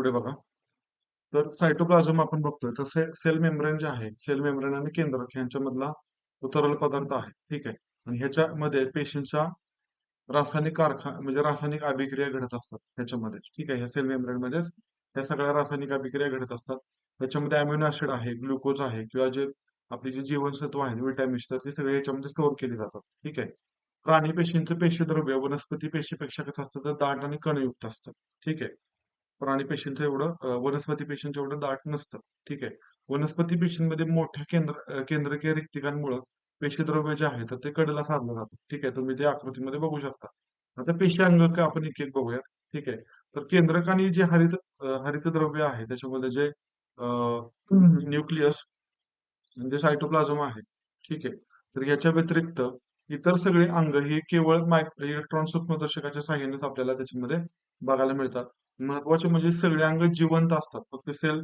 पुढे बघा. तर सायटोप्लाझम आपण बघतोय. तर से, सेल मेम्ब्रेन जे आहे सेल मेम्ब्रेन आणि केंद्रक यांच्यामधला तो तरल पदार्थ आहे ठीक आहे? आणि ह्याच्यामध्ये पेशींच्या रासायनिक कारखाना म्हणजे रासायनिक अभिक्रिया घडत असतात ह्याच्यामध्ये ठीक आहे? ह्या सेल मेम्ब्रेन मध्येच ह्या सगळ्या रासायनिक अभिक्रिया घडत असतात. त्याच्यामध्ये अमिनो ऍसिड आहे ग्लुकोज आहे किंवा जे आपली जी जीवनसत्व आहे विटॅमिन्स तर ते सगळे याच्यामध्ये स्टोअर केले जातात ठीक आहे? प्राणी पेशींचं पेशीद्रव्य वनस्पती पेशीपेक्षा कसं असतं तर दाट आणि कणयुक्त असतं ठीक आहे? प्राणी पेशींचं एवढं वनस्पती पेशींचं एवढं दाट नसतं. ठीक आहे? वनस्पती पेशींमध्ये मोठ्या केंद्र केंद्रकीय रिक्तिकांमुळे पेशीद्रव्य जे आहे तर ते कडेला साधलं जातं. ठीक आहे? तुम्ही ते आकृतीमध्ये बघू शकता. आता पेशी अंगक आपण एक एक बघूया ठीक आहे? तर केंद्रक आणि जे हरित हरितद्रव्य आहे त्याच्यामध्ये जे न्यूक्लियस म्हणजे सायटोप्लाझम आहे. ठीक आहे? तर याच्या व्यतिरिक्त इतर सगळे अंग हे केवळ मायक्रो इलेक्ट्रॉन सूक्ष्मदर्शकाच्या साह्यानेच आपल्याला त्याच्यामध्ये बघायला मिळतात. महत्त्वाचे म्हणजे सगळे अंग जिवंत असतात. फक्त सेल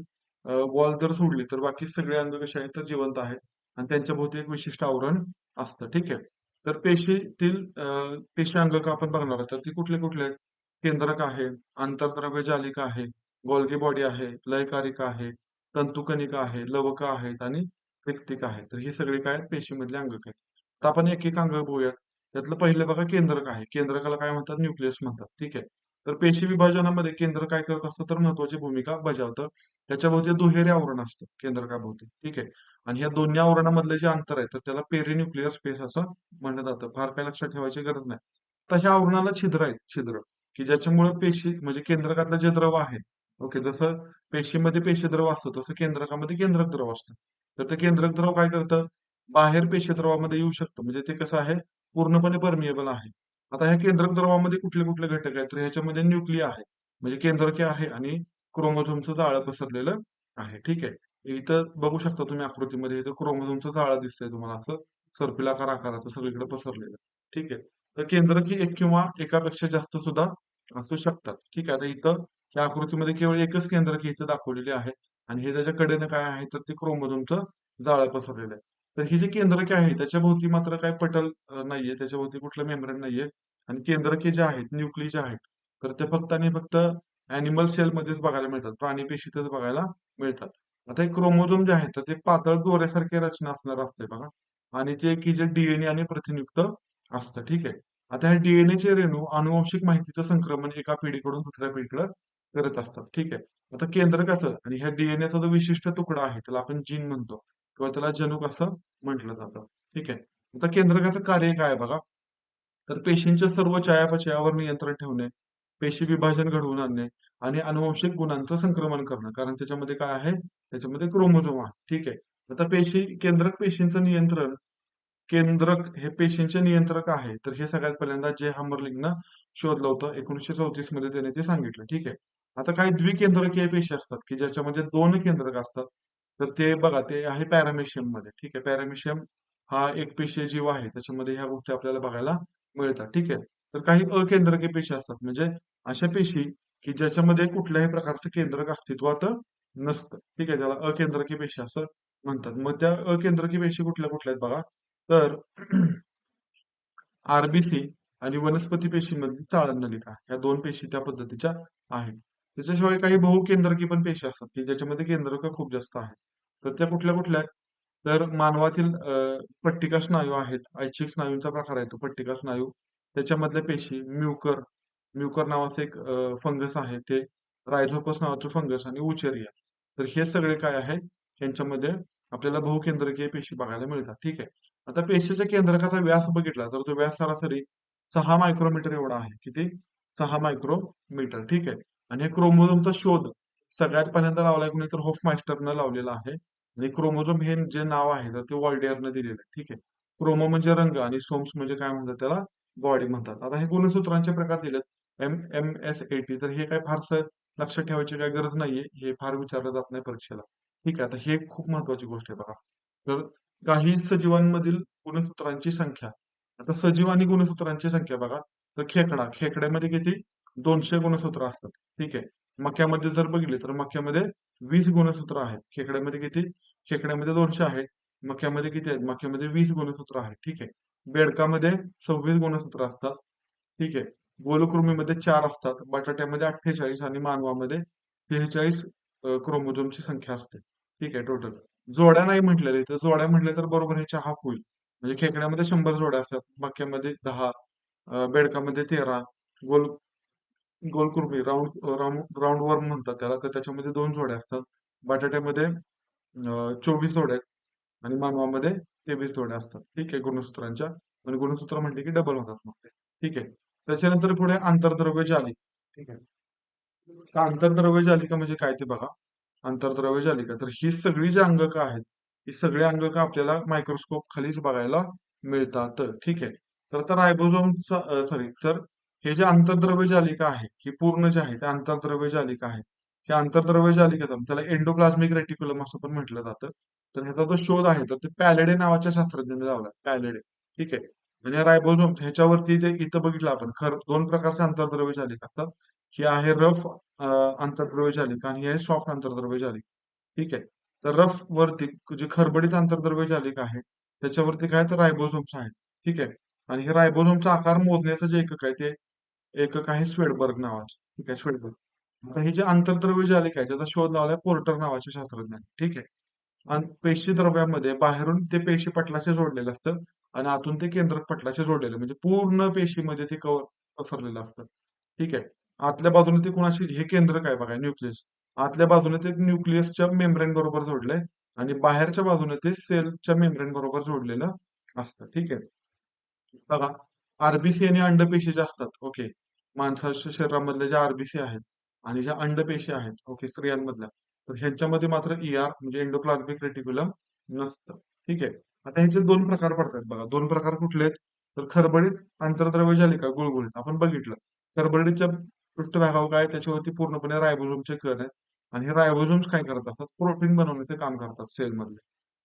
वॉल जर सोडली तर बाकी सगळे अंग कसे आहेत तर जिवंत आहेत. आणि त्यांच्या भोवती एक विशिष्ट आवरण असतं. ठीक आहे? तर पेशीतील पेशी अंग का आपण बघणार आहोत? तर ती कुठले कुठले आहेत? केंद्रक आहे आंतरद्रव्य जालिका आहे गोल्गी बॉडी आहे लयकारिका आहे तंतुकणिका आहे लवका आहेत आणि व्यक्तिका आहे तर ही सगळी काय आहेत? पेशीमधले अंगक आहेत. तर आपण एक एक अंग बघूयात. त्यातलं पहिलं बघा केंद्रक आहे. केंद्रकाला काय म्हणतात? न्यूक्लियस म्हणतात. ठीक आहे? तर पेशी विभाजनामध्ये केंद्र काय करत असतं? तर महत्वाची भूमिका बजावतं. त्याच्याभोवती दुहेरी आवरण असतं केंद्रकाभोवती ठीक आहे? आणि ह्या दोन्ही आवरणामधले जे अंतर आहे तर त्याला पेरिन्युक्लिअर स्पेस असं म्हणलं जातं. फार काय लक्षात ठेवायची गरज नाही. तर ह्या आवरणाला छिद्र आहेत छिद्र. की ज्याच्यामुळे पेशी म्हणजे केंद्रकातलं जे द्रव आहे ओके जसं पेशीमध्ये पेशीद्रव असतं तसं केंद्रकामध्ये केंद्रक द्रव असतं. तर ते केंद्रक द्रव काय करतं? बाहेर पेशीद्रवामध्ये येऊ शकतं. म्हणजे ते कसं आहे? पूर्णपणे परमिएबल आहे. आता ह्या केंद्रक द्रवामध्ये कुठले कुठले घटक आहेत? तर ह्याच्यामध्ये न्यूक्लिय आहे. म्हणजे केंद्रके आहे? आणि क्रोमोझोमचं जाळं पसरलेलं आहे. ठीक आहे? इथं बघू शकता तुम्ही आकृतीमध्ये इथं क्रोमोझोमचं जाळं दिसतंय तुम्हाला. असं सर्पिलाकार आकाराचं सगळीकडे पसरलेलं. ठीक आहे? तर केंद्रकी एक किंवा एकापेक्षा जास्त सुद्धा असू शकतात. ठीक आहे? आता इथं या आकृतीमध्ये केवळ एकच केंद्रकी इथं दाखवलेली आहे. आणि हे त्याच्या कडेनं काय आहे? तर ते क्रोमोझोमचं जाळं पसरलेलं आहे. तर ही जी केंद्रके आहे त्याच्या भोवती मात्र काय पटल नाहीये. त्याच्या भोवती कुठलं मेम्ब्रेन नाहीये. आणि केंद्रके जे आहेत न्यूक्ली जे आहेत तर ते फक्त आणि फक्त अॅनिमल सेल मध्येच बघायला मिळतात. प्राणी पेशीतच बघायला मिळतात. आता हे क्रोमोझोम जे आहेत तर ते पातळ दोऱ्यासारखी रचना असणार असते बघा. आणि ते की जे डीएनए आणि प्रथिनयुक्त असतं ठीक आहे. आता ह्या डीएनए चे रेणू अनुवंशिक माहितीचं संक्रमण एका पिढीकडून दुसऱ्या पिढीकडे करत असतात ठीक आहे. आता केंद्रकाचं आणि ह्या डीएनएचा जो विशिष्ट तुकडा आहे त्याला आपण जीन म्हणतो. किंवा त्याला जनुक असं म्हटलं जातं. ठीक आहे? आता केंद्रकाचं कार्य काय बघा? तर पेशींच्या सर्व चयापचयावर नियंत्रण ठेवणे पेशी विभाजन घडवून आणणे आणि अनुवंशिक गुणांचं संक्रमण करणं. कारण त्याच्यामध्ये काय आहे? त्याच्यामध्ये क्रोमोझोम आहे. ठीक आहे? आता पेशी केंद्रक पेशींचं नियंत्रण केंद्रक हे पेशींचे नियंत्रक आहे. तर हे सगळ्यात पहिल्यांदा जे हामरलिंगनं शोधलं होतं एकोणीसशे चौतीसमध्ये त्याने ते सांगितलं. ठीक आहे? आता काही द्विकेंद्रकीय पेशी असतात की ज्याच्यामध्ये दोन केंद्रक असतात. तर ते बघा ते आहे पॅरामेशियममध्ये. ठीक आहे पॅरामेशियम हा एक पेशीय जीव आहे. त्याच्यामध्ये ह्या गोष्टी आपल्याला बघायला मिळतात. ठीक आहे? तर काही अकेंद्रकीय पेशी असतात. म्हणजे अशा पेशी की ज्याच्यामध्ये कुठल्याही प्रकारचं केंद्रक अस्तित्वात नसतं. ठीक आहे? त्याला अकेंद्रकी पेशी असं म्हणतात. मग त्या अकेंद्रकी पेशी कुठल्या कुठल्या आहेत बघा? तर आरबीसी आणि वनस्पती पेशीमधली चाळण नलिका या दोन पेशी त्या पद्धतीच्या आहेत. त्याच्याशिवाय काही बहुकेंद्रकी पण पेशी असतात की ज्याच्यामध्ये केंद्रक खूप जास्त आहेत. तर त्या कुठल्या कुठल्या तर मानवातील पट्टिका स्नायू आहेत. ऐच्छिक स्नायूंचा प्रकार आहे तो पट्टिका स्नायू. त्याच्यामधल्या पेशी म्युकर. म्युकर नावाचं एक फंगस आहे. ते रायझोपस नावाचं फंगस आणि उचेरिया. तर हे सगळे काय आहेत? यांच्यामध्ये आपल्याला बहुकेंद्रकीय पेशी बघायला मिळतात. ठीक आहे. आता पेशीच्या केंद्रकाचा व्यास बघितला तर तो व्यास सरासरी सहा मायक्रोमीटर एवढा आहे. किती? सहा मायक्रोमीटर. ठीक आहे. आणि हे क्रोमोझोमचा शोध सगळ्यात पहिल्यांदा लावलाय कोणी तर होफ मास्टरनं लावलेला आहे. आणि क्रोमोझोम हे जे नाव आहे तर ते वॉल्डेअरनं दिलेलं आहे. ठीक आहे. क्रोमो म्हणजे रंग आणि सोम्स म्हणजे काय म्हणतात त्याला? बॉडी म्हणतात. आता हे गुणसूत्रांचे प्रकार दिलेत. M M S A T. तर हे काय फारसं लक्षात ठेवायची काय गरज नाहीये. हे फार विचारलं जात नाही परीक्षेला. ठीक आहे. आता हे खूप महत्वाची गोष्ट आहे बघा. तर काही सजीवांमधील गुणसूत्रांची संख्या. आता सजीव आणि गुणसूत्रांची संख्या बघा. तर खेकडा. खेकड्यामध्ये किती? दोनशे गुणसूत्र असतात. ठीक आहे? मक्यामध्ये जर बघितले तर मक्यामध्ये वीस गुणसूत्र आहेत. खेकड्यामध्ये किती? खेकड्यामध्ये दोनशे आहेत. मक्यामध्ये किती आहेत? मक्यामध्ये वीस गुणसूत्र आहेत. ठीक आहे? बेडकामध्ये सव्वीस गुणसूत्र असतात. ठीक आहे? गोलकृमीमध्ये चार असतात. बटाट्यामध्ये अठ्ठेचाळीस आणि मानवामध्ये बेचाळीस क्रोमोझोमची संख्या असते. ठीक आहे? टोटल जोड्या नाही म्हटलेल्या इथं. जोड्या म्हटल्या तर बरोबर ह्याच्या हाफ होईल म्हणजे खेकड्यामध्ये शंभर जोड्या असतात. मक्यामध्ये दहा बेडकामध्ये तेरा गोल गोलकुर्मी राऊंड राऊंड राऊंड वर्म म्हणतात त्याला. तर त्याच्यामध्ये दोन जोड्या असतात. बटाट्यामध्ये चोवीस जोड्या आहेत. आणि मानवामध्ये तेवीस जोड्या असतात. ठीक आहे गुणसूत्रांच्या. आणि गुणसूत्र म्हटले की डबल होतात मग ते. ठीक आहे. त्याच्यानंतर पुढे आंतरद्रव्य जाली. ठीक आहे. आंतरद्रव्य जालिका म्हणजे काय ते बघा. आंतरद्रव्य जालिका. तर ही सगळी जी अंगकं आहेत ही सगळी अंगक आपल्याला मायक्रोस्कोप खालीच बघायला मिळतात. ठीक आहे. तर आता रायबोझोमचा सॉरी तर हे जे आंतरद्रव्य जालिका आहे हे पूर्ण जे आहे ते आंतरद्रव्य जालिका आहे. हे आंतरद्रव्य जालिका त्याला एंडोप्लाझ्मिक रेटिक्युलम असं पण म्हटलं जातं. तर ह्याचा जो शोध आहे तर ते पॅलेडे नावाच्या शास्त्रज्ञाने लावला पॅलेडे. ठीक आहे? आणि रायबोझोम ह्याच्यावरती ते इथं बघितलं आपण खर दोन प्रकारचे आंतरद्रव्य जालिका असतात. ही आहे रफ आंतरद्रव्य जालिका आणि ही आहे सॉफ्ट आंतरद्रव्य जालिका ठीक आहे? तर रफ वरती जे खरबडीत आंतरद्रव्य जालिका आहे त्याच्यावरती काय तर रायबोझोम्स आहेत. ठीक आहे? आणि हे रायबोझोमचा आकार मोजण्याचं जे एकक आहे ते एकक आहे स्वेडबर्ग नावाचे. ठीक आहे स्वेडबर्ग. आता हे जे आंतरद्रव्य जालिका आहे ज्याचा शोध लावलाय पोर्टर नावाचे शास्त्रज्ञान. ठीक आहे. आणि पेशी द्रव्यामध्ये बाहेरून ते पेशी पटलाशी जोडलेलं असतं आणि आतून ते केंद्रक पटलाशी जोडलेलं म्हणजे पूर्ण पेशीमध्ये ते कवर पसरलेलं असतं. ठीक आहे. आतल्या बाजूने ते कुणाशी हे केंद्रक आहे बघा न्यूक्लियस. आतल्या बाजूने ते न्यूक्लियसच्या मेम्ब्रेन बरोबर जोडलंय आणि बाहेरच्या बाजूने ते सेलच्या मेम्ब्रेन बरोबर जोडलेलं असतं. ठीक आहे. बघा. आरबीसी आणि अंडपेशी ज्या असतात ओके. माणसाच्या शरीरामधल्या ज्या आरबीसी आहेत आणि ज्या अंडपेशी आहेत ओके स्त्रियांमधल्या तर ह्यांच्यामध्ये मात्र ईआर म्हणजे एंडोप्लाझ्मिक रेटिक्युलम नसतं. ठीक आहे? आता ह्याचे दोन प्रकार पडतात बघा. दोन प्रकार कुठले आहेत? तर खरबडीत आंतरद्रव्य जालिका गुळगुळीत. आपण बघितलं. खरबडीतच्या पृष्ठभागावर काय त्याच्यावरती पूर्णपणे रायबोझोमचे कण आहेत. आणि हे रायबोझोम्स काय करत असतात? प्रोटीन बनवण्याचे काम करतात सेलमधले.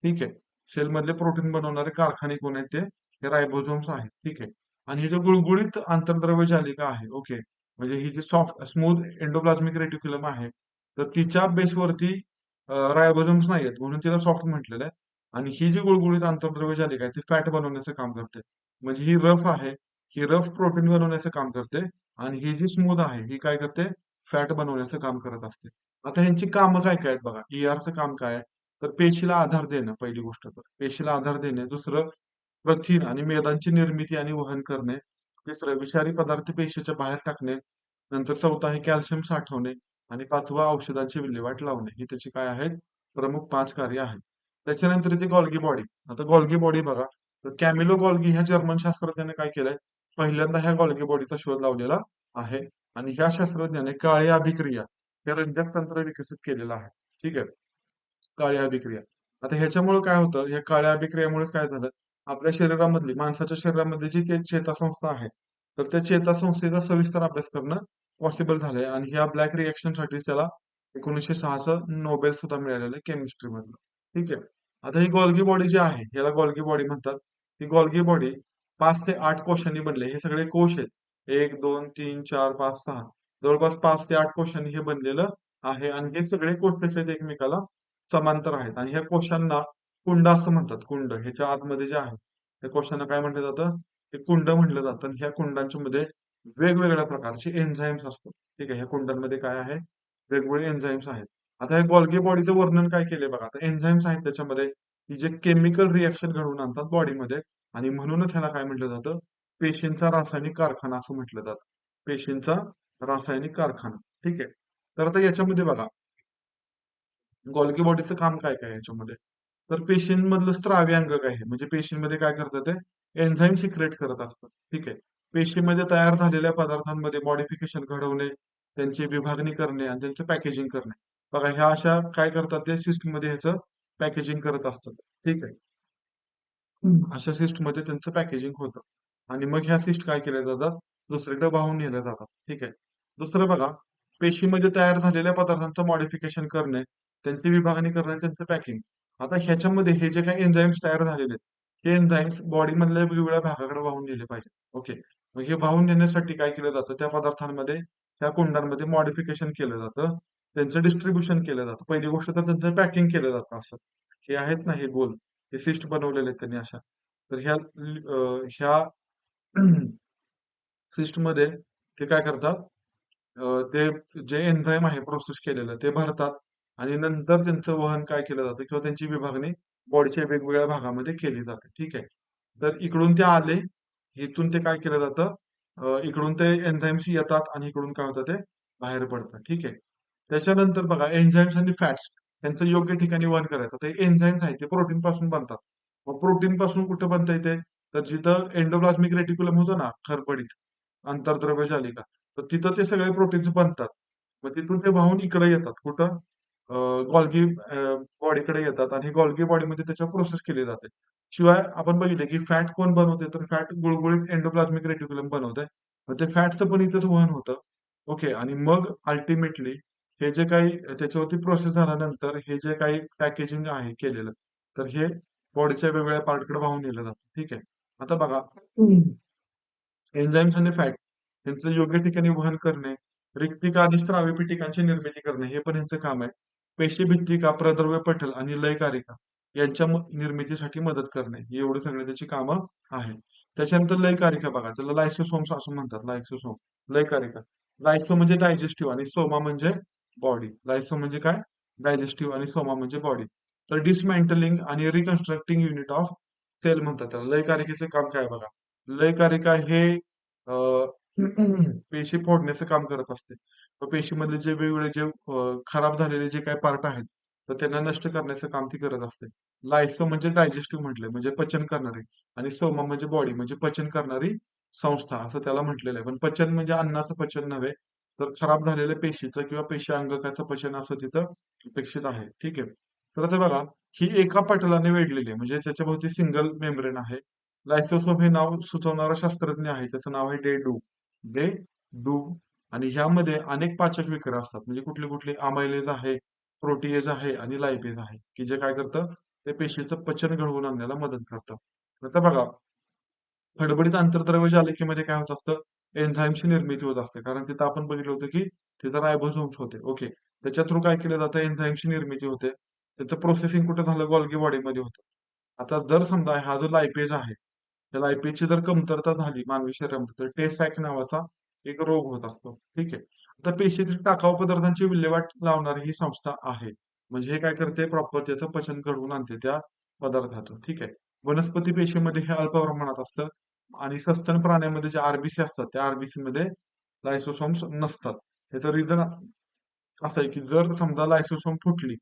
ठीक आहे? सेलमधले प्रोटीन बनवणारे कारखाने कोण आहेत ते? हे रायबोझोम्स आहेत. ठीक आहे? आणि हे जे गुळगुळीत आंतरद्रव्य जालिका आहे ओके म्हणजे ही जी सॉफ्ट स्मूथ एंडोप्लाझमिक रेटिक्युलम आहे तर तिच्या बेसवरती रायबोझोम्स नाही आहेत म्हणून तिला सॉफ्ट म्हटलेलं आहे. आणि ही जी गुळगुळीत आंतरद्रव्य जालिका आहे ती फॅट बनवण्याचं काम करते. म्हणजे ही रफ आहे ही रफ प्रोटीन बनवण्याचं काम करते आणि ही जी स्मूथ आहे ही काय करते? फॅट बनवण्याचं काम करत असते. आता ह्यांची कामं काय काय आहेत बघा? ईआरचं काम काय आहे? तर पेशीला आधार देणं पहिली गोष्ट तर. पेशीला आधार देणे दुसरं प्रथिन आणि मेदांची निर्मिती आणि वहन करणे तिसरं विषारी पदार्थ पेशीच्या बाहेर टाकणे नंतर चौथा आहे कॅल्शियम साठवणे आणि पाचवा औषधांची विल्हेवाट लावणे. ही त्याची काय आहेत? प्रमुख पाच कार्य आहेत. त्याच्यानंतर येते गॉल्गी बॉडी. आता गॉल्गी बॉडी बघा. तर कॅमिलो गॉल्गी ह्या जर्मन शास्त्रज्ञाने काय केलंय? पहिल्यांदा ह्या गॉल्गी बॉडीचा शोध लावलेला आहे आणि ह्या शास्त्रज्ञाने काळी अभिक्रिया हे रंजक तंत्र विकसित केलेलं आहे. ठीक आहे? काळी अभिक्रिया. आता ह्याच्यामुळे काय होतं? ह्या काळ्या अभिक्रियामुळे काय झालं? आपल्या शरीरामधली माणसाच्या शरीरामधली जी ते चेतासंस्था आहे तर त्या चेतासंस्थेचा सविस्तर अभ्यास करणं पॉसिबल झालंय. आणि ह्या ब्लॅक रिएक्शनसाठी त्याला एकोणीसशे सहाचं नोबेल सुद्धा मिळालेलं आहे केमिस्ट्री मधलं. ठीक आहे? आता ही गॉल्गी बॉडी जी आहे याला गॉल्गी बॉडी म्हणतात. ही गॉल्गी बॉडी पाच ते आठ कोशांनी बनले हे सगळे कोश आहेत. एक दोन तीन चार पाच सहा. जवळपास पाच ते आठ कोशांनी हे बनलेलं आहे. आणि हे सगळे कोश कसे आहेत एकमेकाला समांतर आहेत. आणि ह्या कोशांना कुंड असं म्हणतात कुंड. ह्याच्या आतमध्ये जे आहे त्या कोशांना काय म्हटलं जातं? हे कुंड म्हटलं जातं आणि ह्या कुंडांच्या मध्ये वेगवेगळ्या प्रकारचे एन्झाईम्स असतात. ठीक आहे ह्या कुंडांमध्ये काय आहे? वेगवेगळे एन्झाईम्स आहेत. आता हे गॉल्गी बॉडीचं वर्णन काय केलंय बघा. आता एन्झाईम्स आहेत त्याच्यामध्ये की जे केमिकल रिएक्शन घडवून आणतात बॉडीमध्ये आणि म्हणूनच ह्याला काय म्हटलं जातं? पेशींचा रासायनिक कारखाना असं म्हटलं जातं. पेशींचा रासायनिक कारखाना. ठीक आहे. तर आता याच्यामध्ये बघा. गॉल्गी बॉडीचं काम काय काय याच्यामध्ये? तर पेशींमधलं स्त्रावी अंगक आहे. म्हणजे पेशींमध्ये काय करतं ते? एन्झाईम सिक्रेट करत असतं ठीक आहे? पेशीमध्ये तयार झालेल्या पदार्थांमध्ये मॉडिफिकेशन घडवणे त्यांची विभागणी करणे आणि त्यांचं पॅकेजिंग करणे. बघा ह्या अशा काय करतात ते? सिस्टममध्ये ह्याचं पॅकेजिंग करत असतात. ठीक आहे? अशा सिस्टमध्ये त्यांचं पॅकेजिंग होतं. आणि मग ह्या सिस्ट काय केल्या जातात? दुसरीकडे वाहून नेल्या जातात. ठीक आहे? दुसरं बघा पेशीमध्ये तयार झालेल्या पदार्थांचं मॉडिफिकेशन करणे त्यांची विभागणी करणे त्यांचं पॅकिंग आता ह्याच्यामध्ये हे जे काही एन्झाईम्स तयार झालेले आहेत हे एन्झाईम्स बॉडी मधल्या वेगवेगळ्या भागाकडे वाहून नेले पाहिजे ओके मग हे वाहून नेण्यासाठी काय केलं जातं? त्या पदार्थांमध्ये त्या कुंडांमध्ये मॉडिफिकेशन केलं जातं. त्यांचं डिस्ट्रीब्युशन केलं जातं. पहिली गोष्ट तर त्यांचं पॅकिंग केलं जातं असं. हे आहेत ना हे गोल. हे सिस्ट बनवलेले आहेत त्यांनी अशा. तर ह्या ह्या सिस्टमध्ये ते काय करतात? ते जे एन्झाईम आहे प्रोसेस केलेलं ते भरतात. आणि नंतर त्यांचं वहन काय केलं जातं किंवा त्यांची विभागणी बॉडीच्या वेगवेगळ्या भागामध्ये केली जाते. ठीक आहे? तर इकडून ते आले इथून ते काय केलं जातं? इकडून ते एन्झाईम्स येतात आणि इकडून काय होतं ते बाहेर पडतं. ठीक आहे? त्याच्यानंतर बघा एन्झाईम्स आणि फॅट्स त्यांचं योग्य ठिकाणी वहन करायचं. ते एन्झाईम्स आहेत ते प्रोटीन पासून बनतात. मग प्रोटीन पासून कुठं बनता येते तर जिथं एंडोप्लाझमिक रेटिक्युलम होतं ना खरबडीत आंतरद्रव्य जालिका तर तिथं ते सगळे प्रोटीन्स बनतात. मग तिथून ते वाहून इकडे येतात. कुठं? गॉल्गी बॉडीकडे येतात आणि गॉल्गी बॉडीमध्ये त्याच्यावर प्रोसेस केली जाते. शिवाय आपण बघितले की फॅट कोण बनवते तर फॅट गुळगुळीत एंडोप्लाझमिक रेटिक्युलम बनवते मग ते फॅटचं पण इथंच वहन होतं. ओके आणि मग अल्टिमेटली हे जे काही त्याच्यावरती प्रोसेस झाल्यानंतर हे जे काही पॅकेजिंग आहे केलेलं तर हे बॉडीच्या वेगवेगळ्या पार्टकडे वाहून नेलं जातं. ठीक आहे? आता बघा एन्झाईम्स आणि फॅट यांचं योग्य ठिकाणी वहन करणे रिक्तिका आणि स्त्रावी पिटिकांची निर्मिती करणे हे पण यांचं काम आहे. पेशी भित्तिका प्रद्रव्य पटल आणि लयकारिका यांच्या निर्मितीसाठी मदत करणे एवढे सगळे त्याची कामं आहेत. त्याच्यानंतर लयकारिका बघा त्याला लायसोसोम असं म्हणतात लायसोसोम लयकारिका लायसो म्हणजे डायजेस्टिव्ह आणि सोमा म्हणजे बॉडी लायसो म्हणजे काय? डायजेस्टिव्ह आणि सोमा म्हणजे बॉडी तर डिसमेंटलिंग आणि रिकन्स्ट्रक्टिंग युनिट ऑफ सेल म्हणतात त्याला. लयकारिकेचे काम काय बघा? लयकारिका हे पेशी फोडण्याचं काम करत असते. पेशीमधले जे वेगवेगळे जे खराब झालेले जे काही पार्ट आहेत तर त्यांना नष्ट करण्याचं काम ती करत असते. लायसो म्हणजे डायजेस्टिव्ह म्हटलंय म्हणजे पचन करणारी आणि सोमा म्हणजे बॉडी म्हणजे पचन करणारी संस्था असं त्याला म्हटलेलं आहे. पण पचन म्हणजे अन्नाचं पचन नव्हे तर खराब झालेल्या पेशीचं किंवा पेशी अंगकाचं पचन असं तिथं अपेक्षित आहे. ठीक आहे? तर आता बघा ही एका पटलाने वेढलेली आहे म्हणजे त्याच्या भोवती सिंगल मेम्ब्रेन आहे. लायसोसोम हे नाव सुचवणारा शास्त्रज्ञ आहे त्याचं नाव आहे डे डू डे डू आणि ह्यामध्ये अनेक पाचक विकर असतात. म्हणजे कुठली कुठली आमायलेज आहे प्रोटीएज आहे आणि लायपेज आहे. की जे काय करतं ते पेशीचं पचन घडवून आणण्याला मदत करतं. आता बघा खडबडीत आंतरद्रव्य जालिकेमध्ये काय होत असतं? एन्झाईमची निर्मिती होत असते. कारण तिथं आपण बघितलं होतं की तिथं रायबोझोम्स होते. ओके त्याच्या थ्रू काय केलं जातं? एन्झाईमची निर्मिती होते. त्याचं प्रोसेसिंग कुठं झालं? गॉल्गी बॉडीमध्ये होतं. आता जर समजा हा जो लायपेज आहे त्या लायपेजची जर कमतरता झाली मानवी शरीरामध्ये तर टेस्ट सॅक नावाचा एक रोग होत असतो. ठीक आहे? आता पेशीतील टाकाऊ पदार्थांची विल्हेवाट लावणारी ही संस्था आहे. म्हणजे हे काय करते? प्रॉपर त्याचं पचन घडवून आणते त्या पदार्थाचं. ठीक आहे? वनस्पती पेशीमध्ये हे अल्प प्रमाणात असतं आणि सस्तन प्राण्यामध्ये जे आरबीसी असतात त्या आरबीसी मध्ये लायसोसोम्स नसतात. याचं रिझन असं आहे की जर समजा लायसोसोम फुटली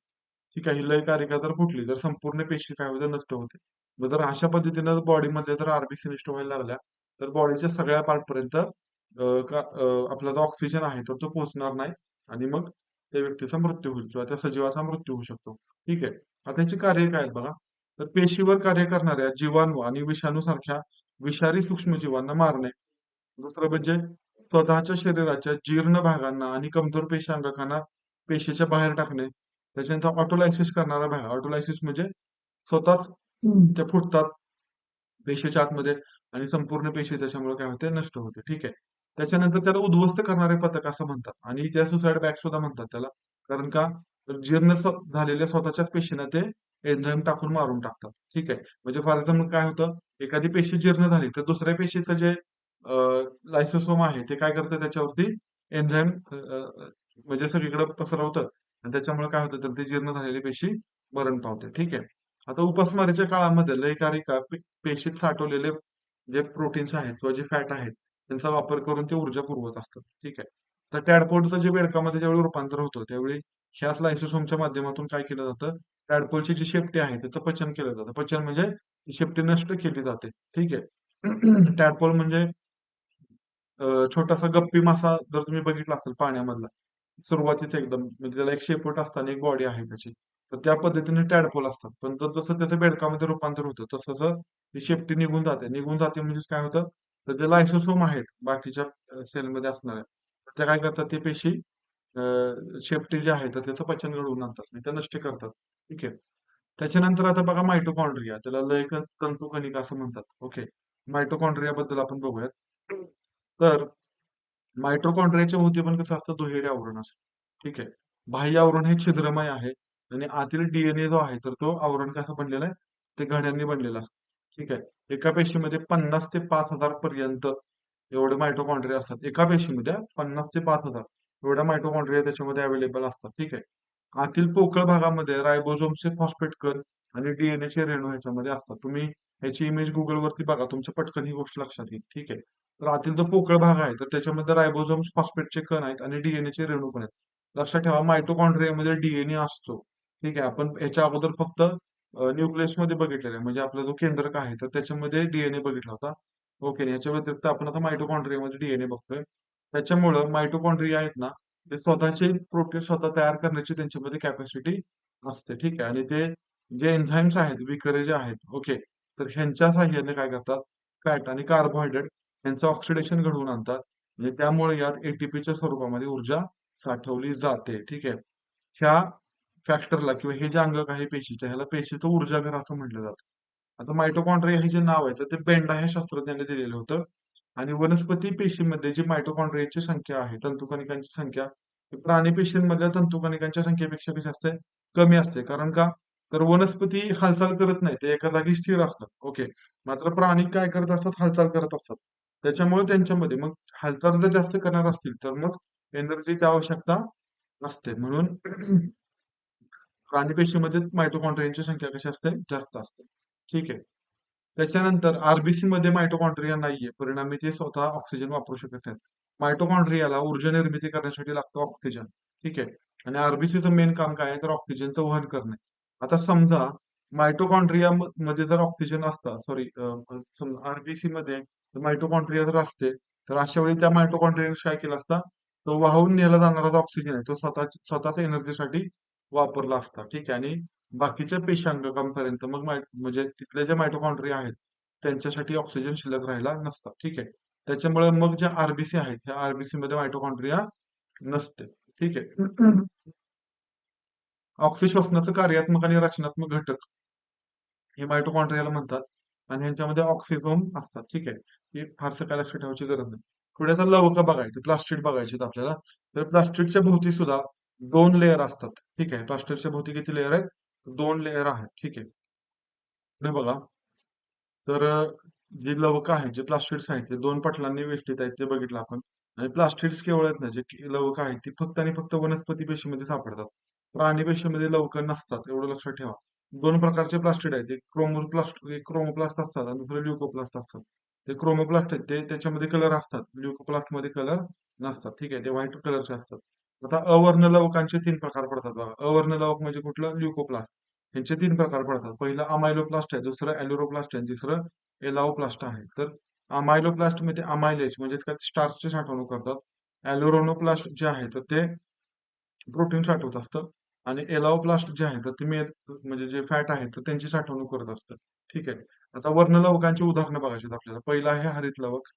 ठीक आहे? ही लयकारिका जर फुटली तर संपूर्ण पेशी काय होते? नष्ट होते. जर अशा पद्धतीनं बॉडीमध्ये जर आरबीसी नष्ट व्हायला लागल्या तर बॉडीच्या सगळ्या पार्ट पर्यंत आपला जो ऑक्सिजन आहे तर तो पोहोचणार नाही. आणि मग त्या व्यक्तीचा मृत्यू होईल किंवा त्या सजीवाचा मृत्यू होऊ शकतो. ठीक आहे? आता याची कार्य काय आहेत बघा. तर पेशीवर कार्य करणाऱ्या जीवाणू आणि विषाणू सारख्या विषारी सूक्ष्मजीवांना मारणे. दुसरं म्हणजे स्वतःच्या शरीराच्या जीर्ण भागांना आणि कमजोर पेशांगकांना पेशीच्या बाहेर टाकणे. त्याच्यानंतर ऑटोलायसिस करणारा भाग. ऑटोलायसिस म्हणजे स्वतःच त्या फुटतात पेशीच्या आतमध्ये आणि संपूर्ण पेशी त्याच्यामुळे काय होते? नष्ट होते. ठीक आहे? त्याच्यानंतर त्याला उद्ध्वस्त करणारे पथक असं म्हणतात. आणि त्या सुसाईड बॅग सुद्धा म्हणतात त्याला. कारण का? जीर्ण झालेल्या स्वतःच्याच पेशींना ते एन्झाईम टाकून मारून टाकतात. ठीक आहे? म्हणजे फॉर एक्झाम्पल काय होतं? एखादी पेशी जीर्ण झाली तर दुसऱ्या पेशीचं जे लायसोसोम आहे ते काय करतं? त्याच्यावरती एन्झाईम म्हणजे सगळीकडे पसरवतं. आणि त्याच्यामुळे काय होतं? तर ते जीर्ण झालेली पेशी मरण पावते. ठीक आहे? आता उपासमारीच्या काळामध्ये लयकारिका पेशीत साठवलेले जे प्रोटीन्स आहेत किंवा जे फॅट आहेत त्यांचा वापर करून ते ऊर्जा पुरवत असतात. ठीक आहे. तर टॅडपोलचं जे बेडकामध्ये ज्यावेळी रूपांतर होतं त्यावेळी ह्याच लायसोसोमच्या माध्यमातून काय केलं जातं? टॅडपोलची जी शेपटी आहे त्याचं पचन केलं जातं. पचन म्हणजे शेपटी नष्ट केली जाते. ठीक आहे. टॅडपोल म्हणजे छोटासा गप्पी मासा जर तुम्ही बघितला असेल पाण्यामधला सुरुवातीच एकदम म्हणजे त्याला एक शेपूट असताना एक बॉडी आहे त्याची. तर त्या पद्धतीने टॅडपोल असतात. पण जर जसं त्याचं बेडकामध्ये रूपांतर होतं तसं ही ती शेपटी निघून जाते. निघून जाते म्हणजे काय होतं? तर जे लायसोसोम आहेत बाकीच्या सेलमध्ये असणाऱ्या त्या काय करतात ते पेशी शेपटी जे आहे तर त्याचं पचन घडवून आणतात. म्हणजे त्या नष्ट करतात. ठीक आहे? त्याच्यानंतर आता बघा मायटोकॉन्ड्रिया त्याला लय तंतुकणिका असं म्हणतात. ओके मायटोकॉन्ड्रिया बद्दल आपण बघूयात. तर मायटोकॉन्ड्रियाच्या होते पण कसं असतं दुहेरी आवरण असतं. ठीक आहे? बाह्य आवरण हे छिद्रमय आहे. आणि आतील डीएनए जो आहे तर तो आवरण कसं बनलेला आहे? ते घड्यांनी बनलेला असतं. ठीक आहे. एका पेशीमध्ये पन्नास ते पाच हजार पर्यंत एवढे मायटोकॉन्ड्रिया असतात. एका पेशीमध्ये पन्नास ते पाच हजार एवढ्या मायटोकॉन्ड्रिया त्याच्यामध्ये अवेलेबल असतात. ठीक आहे. आतील पोकळ भागामध्ये रायबोझोमचे फॉस्फेट कण आणि डीएनए चे रेणू ह्याच्यामध्ये असतात. तुम्ही ह्याची इमेज गुगल वरती बघा. तुमच्या पटकन ही गोष्ट लक्षात येईल. ठीक आहे. तर आतील जो पोकळ भाग आहे तर त्याच्यामध्ये रायबोझोम फॉस्फेटचे कण आहेत आणि डीएनए चे रेणू पण आहेत. लक्षात ठेवा मायटोकॉन्ड्रियामध्ये डीएनए असतो. ठीक आहे. आपण याच्या अगोदर फक्त न्यूक्लियसमध्ये बघितलेलं आहे. म्हणजे आपला जो केंद्रक आहे तर त्याच्यामध्ये डीएनए बघितला होता. ओके याच्या व्यतिरिक्त आपण आता मायटोकॉन्ड्रियामध्ये डीएनए बघतोय. त्याच्यामुळं मायटोकॉन्ड्रिया आहेत ना ते स्वतःचे प्रोटीन स्वतः तयार करण्याची त्यांच्यामध्ये कॅपॅसिटी असते. ठीक आहे? आणि ते जे एन्झाईम्स आहेत विकरे जे आहेत ओके तर ह्यांच्या साह्याने काय करतात? फॅट आणि कार्बोहायड्रेट यांचं ऑक्सिडेशन घडवून आणतात. म्हणजे त्यामुळे यात एटीपीच्या स्वरूपामध्ये ऊर्जा साठवली जाते. ठीक आहे? ह्या फॅक्टरला किंवा हे जे अंगक आहे पेशीचं ह्याला पेशीचं ऊर्जाघर असं म्हटलं जातं. आता मायटोकॉन्ड्रिया हे जे नाव आहे तर ते बेंडा ह्या शास्त्रज्ञाने दिलेलं होतं. आणि वनस्पती पेशीमध्ये जी मायटोकॉन्ड्रियाची संख्या आहे तंतुकणिकांची संख्या प्राणी पेशींमधल्या तंतुकणिकांच्या संख्येपेक्षा कशी असते कमी असते. कारण का? तर वनस्पती हालचाल करत नाही ते एका जागी स्थिर असतात. ओके. मात्र प्राणी काय करत असतात? हालचाल करत असतात. त्याच्यामुळे त्यांच्यामध्ये मग हालचाल जर जास्त करणार असतील तर मग एनर्जीची आवश्यकता असते म्हणून पेशीमध्ये मायटोकॉन्ड्रियांची संख्या कशी असते? जास्त असते. ठीक आहे. त्याच्यानंतर आरबीसी मध्ये मायटोकॉन्ड्रिया नाहीये. परिणामी ते स्वतः ऑक्सिजन वापरू शकत नाहीत. मायटोकॉन्ड्रियाला ऊर्जा निर्मिती करण्यासाठी लागतो ऑक्सिजन ठीक आहे. आणि आरबीसीचं मेन काम काय आहे? तर ऑक्सिजनचं वहन करणे. आता समजा मायटोकॉन्ड्रिया मध्ये जर ऑक्सिजन असता सॉरी आरबीसी मध्ये मायटोकॉन्ड्रिया जर असते तर अशा वेळी त्या मायटोकॉन्ड्रिया काय केलं असता? तो वाहून नेला जाणारा जो ऑक्सिजन आहे तो स्वतः स्वतःच एनर्जीसाठी वापरला असता. ठीक आहे. आणि बाकीच्या पेशांगकांपर्यंत मग म्हणजे तिथले जे मायटोकॉन्ड्रिया आहेत त्यांच्यासाठी ऑक्सिजन शिल्लक राहिला नसता. ठीक आहे. त्याच्यामुळे मग ज्या आरबीसी आहेत ह्या आरबीसी मध्ये मायटोकॉन्ड्रिया नसते. ठीक आहे. ऑक्सिश्वसनाचं कार्यात्मक आणि रचनात्मक घटक हे मायटोकॉन्ड्रियाला म्हणतात आणि ह्यांच्यामध्ये ऑक्सिजन असतात. ठीक आहे. हे फारसं काय लक्ष ठेवायची गरज नाही. पुढे आता लवक बघायचे. प्लास्टिक बघायचे आपल्याला. तर प्लास्टिकच्या भोवती सुद्धा दोन लेअर असतात. ठीक आहे? प्लास्टरच्या भोवती किती लेअर आहेत? दोन लेअर आहेत. ठीक आहे? पुढे बघा. तर जे लवक आहेत जे प्लास्टिक्स आहेत ते दोन पटलांनी वेष्टीत आहेत ते बघितलं आपण. आणि प्लास्टिक्स केवळ आहेत ना जे लवक आहेत ती फक्त आणि फक्त वनस्पती पेशीमध्ये सापडतात. प्राणी पेशीमध्ये लवक नसतात एवढं लक्षात ठेवा. दोन प्रकारचे प्लास्टिड आहेत. एक क्रोमोप्लास्ट एक क्रोमोप्लास्ट असतात आणि दुसरे ल्युकोप्लास्ट असतात. ते क्रोमोप्लास्ट आहेत. ते त्याच्यामध्ये कलर असतात. ल्युकोप्लास्टमध्ये कलर नसतात. ठीक आहे? ते व्हाईट कलरचे असतात. आता अवर्ण लवकांचे तीन प्रकार पडतात बघा. अवर्ण लवक म्हणजे कुठलं? ल्युकोप्लास्ट यांचे तीन प्रकार पडतात. पहिलं अमायलोप्लास्ट आहे दुसरं ॲल्युरोप्लास्ट आहे तिसरं एलाओप्लास्ट आहे. तर अमायलोप्लास्टमध्ये अमायलेज म्हणजे काय? स्टार्चची साठवणूक करतात. ॲल्युरोनोप्लास्ट जे आहे तर ते प्रोटीन साठवत असतं. आणि एलाओप्लास्ट जे आहे तर ते मेद म्हणजे जे फॅट आहे तर त्यांची साठवणूक करत असतं. ठीक आहे. आता वर्ण लवकांची उदाहरणं बघायची आहेत आपल्याला. पहिलं आहे हरित लवक.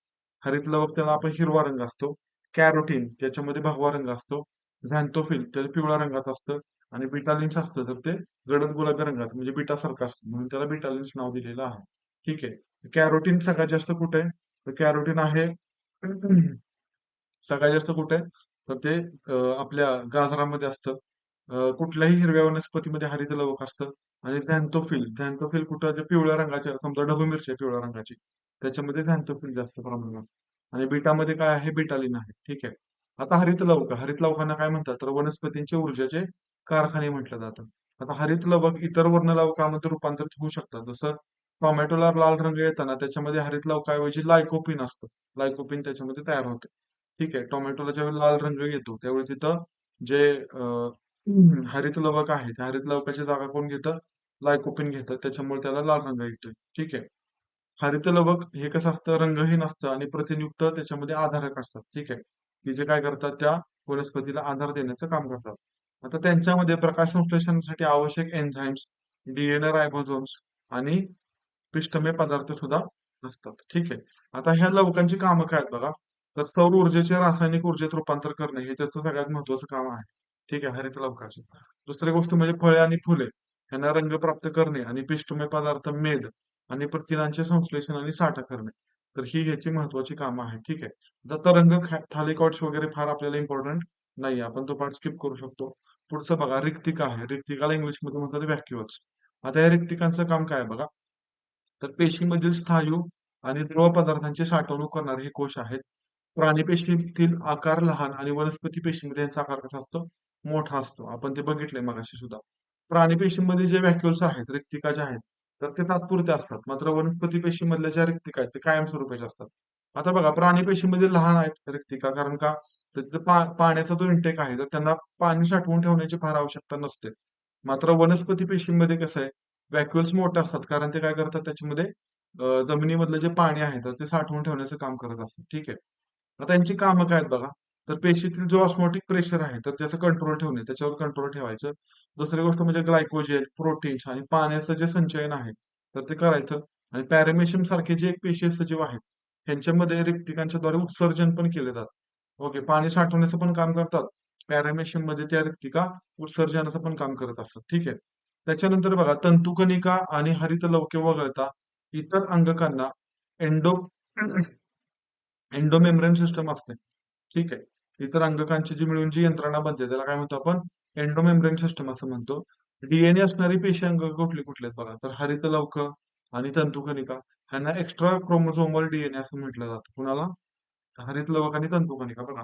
हरित लवक त्याला आपण हिरवा रंग असतो. कॅरोटीन त्याच्यामध्ये भगवा रंग असतो झॅन्थोफिल त्याला पिवळ्या रंगात असतं आणि बिटालिन्स असतं तर ते गडद गुलाबी रंगात म्हणजे बिटासारखं असतं म्हणून त्याला बिटालिन्स नाव दिलेलं आहे. ठीक आहे. कॅरोटीन सगळ्यात जास्त कुठे आहे? तर कॅरोटीन आहे सगळ्यात जास्त कुठे आहे? तर ते आपल्या गाजरामध्ये असतं. कुठल्याही हिरव्या वनस्पतीमध्ये हरित लवक असतं आणि झॅन्थोफिल झॅन्थोफिल कुठं पिवळ्या रंगाचे समजा ढबू मिरची आहे पिवळ्या रंगाची त्याच्यामध्ये झॅन्थोफिल जास्त प्रमाणात. आणि बीटामध्ये काय आहे? बीटालिन आहे. ठीक आहे. आता हरित लवक हरित लवकांना काय म्हणतात? तर वनस्पतींचे ऊर्जेचे कारखाने म्हटलं जातं. आता हरित लवक इतर वर्ण लवकामध्ये रूपांतरित होऊ शकतात. जसं टोमॅटोला लाल रंग येताना त्याच्यामध्ये हरित लवकाऐवजी लायकोपिन असतं. लायकोपिन त्याच्यामध्ये तयार होते. ठीक आहे. टोमॅटोला ज्यावेळी लाल रंग येतो त्यावेळी तिथं जे हरित लवक आहे त्या हरित लवकाची जागा कोण घेतं? लायकोपिन घेतं त्याच्यामुळे त्याला लाल रंग येतोय. ठीक आहे. हरित लवक हे कसं असतं? रंगहीन असतं आणि प्रथिनयुक्त त्याच्यामध्ये आधारक असतात. ठीक आहे? की जे काय करतात त्या वनस्पतीला आधार देण्याचं काम करतात. आता त्यांच्यामध्ये प्रकाश संश्लेषणासाठी आवश्यक एन्झाईम्स डीएनए रायबोझोम्स आणि पिष्टमय पदार्थ सुद्धा असतात. ठीक आहे? आता ह्या लवकांची कामं काय आहेत बघा? तर सौर ऊर्जेचे रासायनिक ऊर्जेत रूपांतर करणे हे त्याचं सगळ्यात महत्वाचं काम आहे. ठीक आहे? हरित लवकाचे. दुसरी गोष्ट म्हणजे फळे आणि फुले यांना रंग प्राप्त करणे आणि पिष्टमय पदार्थ मेद आणि प्रथिनांचे संश्लेषण आणि साठा करणे. तर ही ह्याची महत्वाची कामं आहेत ठीक आहे. तर तरंग थालिकॉट्स वगैरे फार आपल्याला इम्पॉर्टंट नाही आपण तो पार्ट स्किप करू शकतो. पुढचं बघा रिक्तिका आहे. रिक्तिकाला इंग्लिशमध्ये म्हणतात व्हॅक्युअल्स आता या रिक्तिकांचं काम काय आहे बघा? तर पेशीमधील स्थायू आणि द्रव पदार्थांची साठवणूक करणारे हे कोश आहेत. प्राणी पेशीतील आकार लहान आणि वनस्पती पेशीमध्ये यांचा आकार कसा असतो? मोठा असतो. आपण ते बघितले मगाशी सुद्धा. प्राणी पेशीमध्ये जे व्हॅक्युल्स आहेत रिक्तिका ज्या आहेत तर ते तात्पुरते असतात. मात्र वनस्पती पेशीमधल्या ज्या रिक्तिका आहेत ते कायमस्वरूपाच्या असतात. आता बघा प्राणी पेशीमध्ये लहान आहेत रिक्तिका कारण का? तर तिथे पाण्याचा जो इंटेक आहे तर त्यांना पाणी साठवून ठेवण्याची फार आवश्यकता नसते. मात्र वनस्पती पेशीमध्ये कसं आहे व्हॅक्युल्स मोठे असतात कारण ते काय करतात त्याच्यामध्ये जमिनीमधलं जे पाणी आहे तर ते साठवून ठेवण्याचं काम करत असतात. ठीक आहे? आता यांची कामं काय आहेत बघा? तर पेशीतील जो ऑस्मोटिक प्रेशर आहे तर त्याचं कंट्रोल ठेवणे त्याच्यावर कंट्रोल ठेवायचं. दुसरी गोष्ट म्हणजे ग्लायकोजेन प्रोटीन्स आणि पाण्याचं जे संचयन आहे तर ते करायचं. आणि पॅरामेशियम सारखे जे एक पेशी सजीव आहेत ह्यांच्यामध्ये रिक्तिकांच्या द्वारे उत्सर्जन पण केले जातात ओके पाणी साठवण्याचं पण काम करतात. पॅरामेशियममध्ये त्या रिक्तिका उत्सर्जनाचं पण काम करत असतात. ठीक आहे? त्याच्यानंतर बघा तंतुकणिका आणि हरित लवके वगळता इतर अंगकांना एंडो एंडोमेम्ब्रेन सिस्टम असते. ठीक आहे? इतर अंगकांची जी मिळून जी यंत्रणा बनते त्याला काय म्हणतो आपण? एंडोमेम्ब्रेन सिस्टम असं म्हणतो. डीएनए असणारी पेशी अंग कुठली कुठले आहेत बघा. तर हरित लवक आणि तंतुकणिका ह्यांना एक्स्ट्रा क्रोमोझोमल डीएनए असं म्हटलं जातं. कुणाला? हरित लवक आणि तंतुकणिका बघा.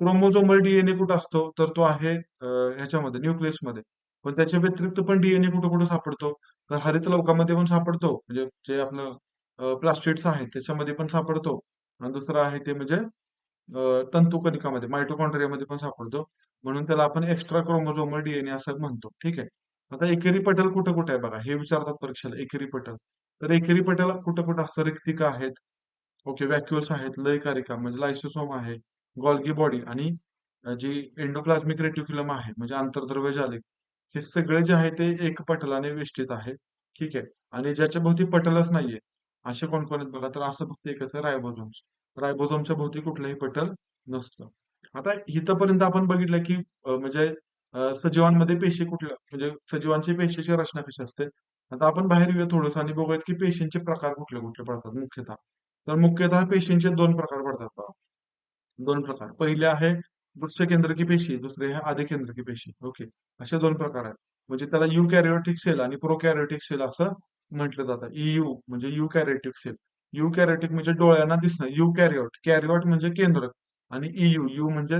क्रोमोझोमल डीएनए कुठं असतो? तर तो आहे ह्याच्यामध्ये न्यूक्लियसमध्ये पण त्याच्या व्यतिरिक्त पण डीएनए कुठं कुठं सापडतो? तर हरित लवकामध्ये पण सापडतो. म्हणजे जे आपलं प्लास्टिड्स आहेत त्याच्यामध्ये पण सापडतो. आणि दुसरं आहे ते म्हणजे अं, तंतुकणिकामध्ये मायटोकॉन्ड्रियामध्ये पण सापडतो. म्हणून त्याला आपण एक्स्ट्रा क्रोमोझोमल डीएनए असं म्हणतो. ठीक आहे? आता एकेरी पटल कुठं कुठं आहे बघा? हे विचारतात परीक्षेला एकेरी पटल. तर एकेरी पटल कुठं कुठं असतं? रिक्तिका आहेत. ओके व्हॅक्युल्स आहेत लयकारिका म्हणजे लायसोसोम आहे गॉल्गी बॉडी आणि जी एंडोप्लाझ्मिक रेटिक्युलम आहे म्हणजे आंतरद्रव्य झाले हे सगळे जे आहे ते एक पटलाने वेष्टित आहे. ठीक आहे? आणि ज्याच्या भोवती पटलच नाहीये असे कोण कोण आहेत बघा? तर असं फक्त एकच रायबोझोम्स. रायबोझोमच्या भोवती कुठलंही पटल नसतं. आता इथंपर्यंत आपण बघितलं की म्हणजे सजीवांमध्ये पेशी कुठल्या? म्हणजे सजीवांची पेशीची रचना कशी असते? आता आपण बाहेर येऊया थोडंसं आणि बघूयात की पेशींचे प्रकार कुठले कुठले पडतात मुख्यतः. तर मुख्यतः पेशींचे दोन प्रकार पडतात दोन प्रकार. पहिले आहे दृश्य केंद्रकी पेशी दुसरे आहे आधी केंद्रकी पेशी. ओके. असे दोन प्रकार आहेत. म्हणजे त्याला यू कॅरिओटिक सेल आणि प्रो कॅरिओटिक सेल असं म्हटलं जातं. यू म्हणजे eukaryotic cell. Eukaryotic म्हणजे डोळ्यांना दिसणं यू कॅरिओट कॅरिओट म्हणजे केंद्रक आणि ईयू यू म्हणजे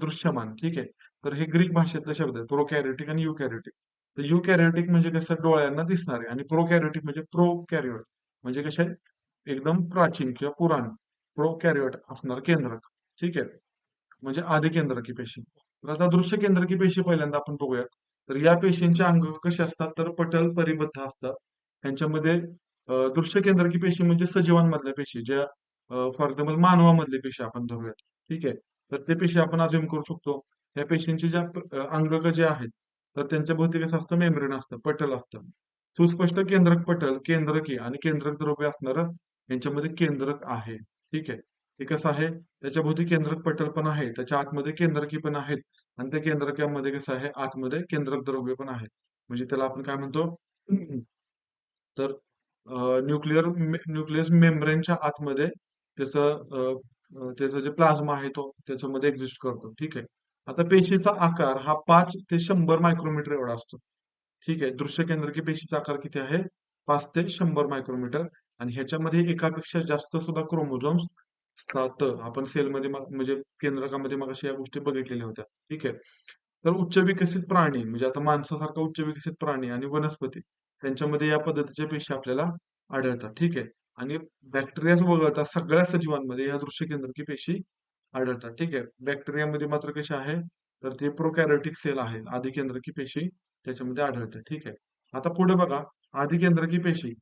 दृश्यमान. ठीक आहे? तर हे ग्रीक भाषेतले शब्द आहेत प्रोकॅरिओटिक आणि यू कॅरिओटिक तर यू कॅरिओटिक म्हणजे कसं? डोळ्यांना दिसणारे आणि प्रोकॅरिओटिक म्हणजे प्रो कॅरिओट म्हणजे कसे? एकदम प्राचीन किंवा पुराण. प्रो कॅरिओट असणार केंद्रक. ठीक आहे? म्हणजे आधी केंद्रकी पेशी. तर आता दृश्य केंद्रकी पेशी पहिल्यांदा आपण बघूयात. तर या पेशींचे अंग कसे असतात? तर पटल परिबद्ध असतात. त्यांच्यामध्ये दृश्य केंद्रकी पेशी म्हणजे सजीवांमधल्या पेशी ज्या फॉर एक्झाम्पल मानवामधले पेशी आपण धरूयात. ठीक आहे? तर ते पेशी आपण अजून करू शकतो. या पेशींचे ज्या अंगक जे आहेत तर त्यांच्या भोवती कसं असतं मेम्ब्रेन असतं पटल असतं. सुस्पष्ट केंद्रक पटल केंद्रकी आणि केंद्रक द्रव्य असणार यांच्यामध्ये केंद्रक आहे. ठीक आहे? हे कसं आहे? त्याच्या भोवती केंद्रक पटल पण आहे त्याच्या आतमध्ये केंद्रकी पण आहेत आणि त्या केंद्रकामध्ये कसं आहे? आतमध्ये केंद्रक द्रव्य पण आहे. म्हणजे त्याला आपण काय म्हणतो? तर न्यूक्लिअर न्यूक्लियस मेम्ब्रेनच्या आतमध्ये त्याचं त्याचा जे प्लाझ्मा आहे तो त्याच्यामध्ये एक्झिस्ट करतो. ठीक आहे? आता पेशीचा आकार हा पाच ते शंभर मायक्रोमीटर एवढा असतो. ठीक आहे? दृश्य केंद्रकी पेशीचा आकार किती आहे? पाच ते शंभर मायक्रोमीटर. आणि ह्याच्यामध्ये एकापेक्षा जास्त सुद्धा क्रोमोझोम्स असतात. आपण सेलमध्ये म्हणजे केंद्रकामध्ये मग या गोष्टी बघितलेल्या होत्या. ठीक आहे? तर उच्च विकसित प्राणी म्हणजे आता माणसासारखा उच्च विकसित प्राणी आणि वनस्पती त्यांच्यामध्ये या पद्धतीच्या पेशी आपल्याला आढळतात. ठीक आहे? आणि बॅक्टेरिया वगळता सगळ्या सजीवांमध्ये या दृश्य केंद्रकी पेशी आढळतात. ठीक आहे? बॅक्टेरियामध्ये मात्र कशा आहे? तर ते प्रोकॅरोटिक सेल आहे. आधी केंद्रकी पेशी त्याच्यामध्ये आढळते. ठीक आहे? आता पुढे बघा. आधी केंद्रकी पेशी.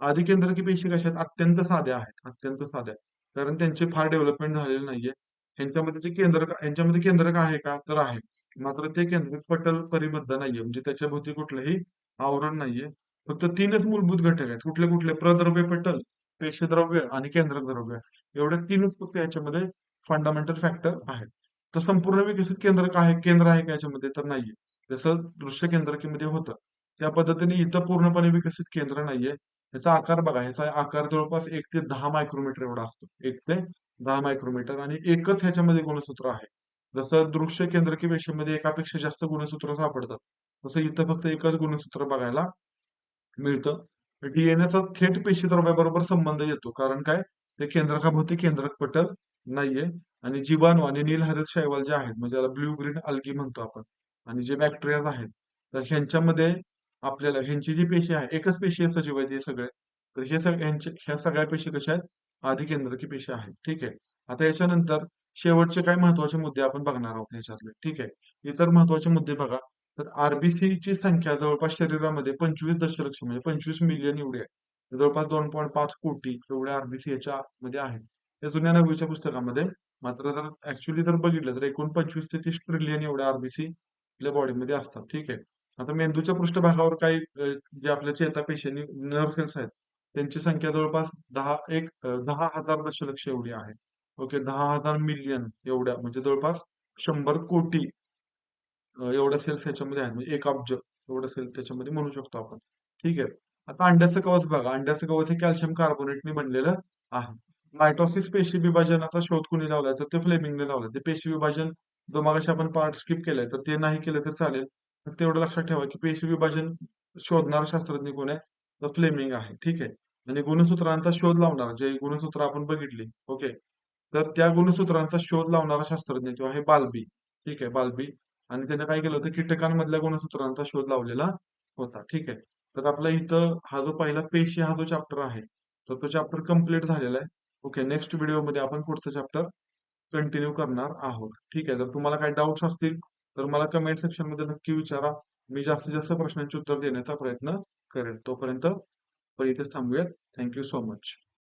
आधी केंद्रकी पेशी कशा आहेत? अत्यंत साध्या आहेत. अत्यंत साध्या. कारण त्यांचे फार डेव्हलपमेंट झालेले नाहीये. यांच्यामध्ये जे केंद्र यांच्यामध्ये केंद्रक आहे का? तर आहे. मात्र ते केंद्रक पटल परिबद्ध नाहीये. म्हणजे त्याच्या भोवती कुठलंही आवरण नाहीये. फक्त तीनच मूलभूत घटक आहेत. कुठले कुठले? प्रद्रव्य पटल पेशीद्रव्य आणि केंद्र द्रव्य. एवढे तीनच फक्त याच्यामध्ये फंडामेंटल फॅक्टर आहेत. तर संपूर्ण विकसित केंद्रक आहे केंद्र आहे का याच्यामध्ये? तर नाहीये. जसं दृश्य केंद्रकीमध्ये होतं. त्या पद्धतीने इथं पूर्णपणे विकसित केंद्र नाहीये. याचा आकार बघा. ह्याचा आकार जवळपास एक ते दहा मायक्रोमीटर एवढा असतो. एक ते दहा मायक्रोमीटर आणि एकच ह्याच्यामध्ये गुणसूत्र आहे. जसं दृश्य केंद्रकी पेशीमध्ये एकापेक्षा जास्त गुणसूत्र सापडतात तसं इथं फक्त एकच गुणसूत्र बघायला मिळतं. डीएनएचा थेट पेशीद्रव्याबरोबर संबंध येतो. कारण काय? ते केंद्रकाभोवती केंद्रक पटल नाहीये. आणि जीवाणू आणि नीलहरित शैवाल जे आहेत म्हणजे याला ब्ल्यू ग्रीन अल्गी म्हणतो आपण आणि जे बॅक्टेरियाज आहेत तर ह्यांच्यामध्ये आपल्याला ह्यांची जी पेशी आहे एकच पेशी आहे सजीव आहेत हे सगळे. तर हे सगळ्यांचे ह्या सगळ्या पेशी कशा आहेत? आधी केंद्रकी पेशी आहेत. ठीक आहे? आता याच्यानंतर शेवटचे काय महत्त्वाचे मुद्दे आपण बघणार आहोत ह्याच्यातले. ठीक आहे? इतर महत्त्वाचे मुद्दे बघा. तर आरबीसी ची संख्या जवळपास शरीरामध्ये पंचवीस दशलक्ष म्हणजे पंचवीस मिलियन एवढी आहे. जवळपास दोन पॉईंट पाच कोटी एवढ्या आरबीसी याच्या मध्ये आहेत या जुन्या नवीच्या पुस्तकामध्ये मात्र जर ऍक्च्युली जर बघितलं तर एकूण पंचवीस ते तीस ट्रिलियन एवढ्या आरबीसी आपल्या बॉडीमध्ये असतात. ठीक आहे? आता मेंदूच्या पृष्ठभागावर काही जे आपल्या चेतापेशी नर्व सेल्स आहेत त्यांची संख्या जवळपास दहा एक दहा हजार दशलक्ष एवढी आहे. ओके दहा हजार मिलियन एवढ्या म्हणजे जवळपास शंभर कोटी एवढ्या सेल्स याच्यामध्ये आहेत. म्हणजे एक अब्ज एवढं सेल त्याच्यामध्ये म्हणू शकतो आपण. ठीक आहे? आता अंड्याचं कवच बघा. अंड्याचं कवच हे कॅल्शियम कार्बोनेटने बनलेलं आहे. मायटॉसिस पेशी विभाजनाचा शोध कुणी लावलाय? तर ते फ्लेमिंगने लावलाय. ते पेशी विभाजन जो मागाशी आपण पार्ट स्किप केलाय तर ते नाही केलं तर चालेल. तर तेवढं लक्षात ठेवा की पेशी विभाजन शोधणारा शास्त्रज्ञ कोण आहे? तर फ्लेमिंग आहे. ठीक आहे? आणि गुणसूत्रांचा शोध लावणार जे गुणसूत्र आपण बघितली. ओके? तर त्या गुणसूत्रांचा शोध लावणारा शास्त्रज्ञ किंवा आहे बाल्बी. ठीक आहे? बाल्बी. आणि त्याने काय केलं होतं कीटकांमधल्या गुणसूत्रांचा शोध लावलेला होता. ठीक आहे. तर आपला इथं हा जो पहिला पेशी हा जो चॅप्टर आहे तर तो चॅप्टर कंप्लीट झालेला आहे. ओके नेक्स्ट व्हिडिओमध्ये आपण पुढचं चॅप्टर कंटिन्यू करणार आहोत. ठीक आहे. जर तुम्हाला काही डाऊट्स असतील तर मला कमेंट सेक्शनमध्ये नक्की विचारा. मी जास्तीत जास्त प्रश्नांची उत्तर देण्याचा प्रयत्न करेन. तोपर्यंत पण इथेच थांबूयात. Thank you so much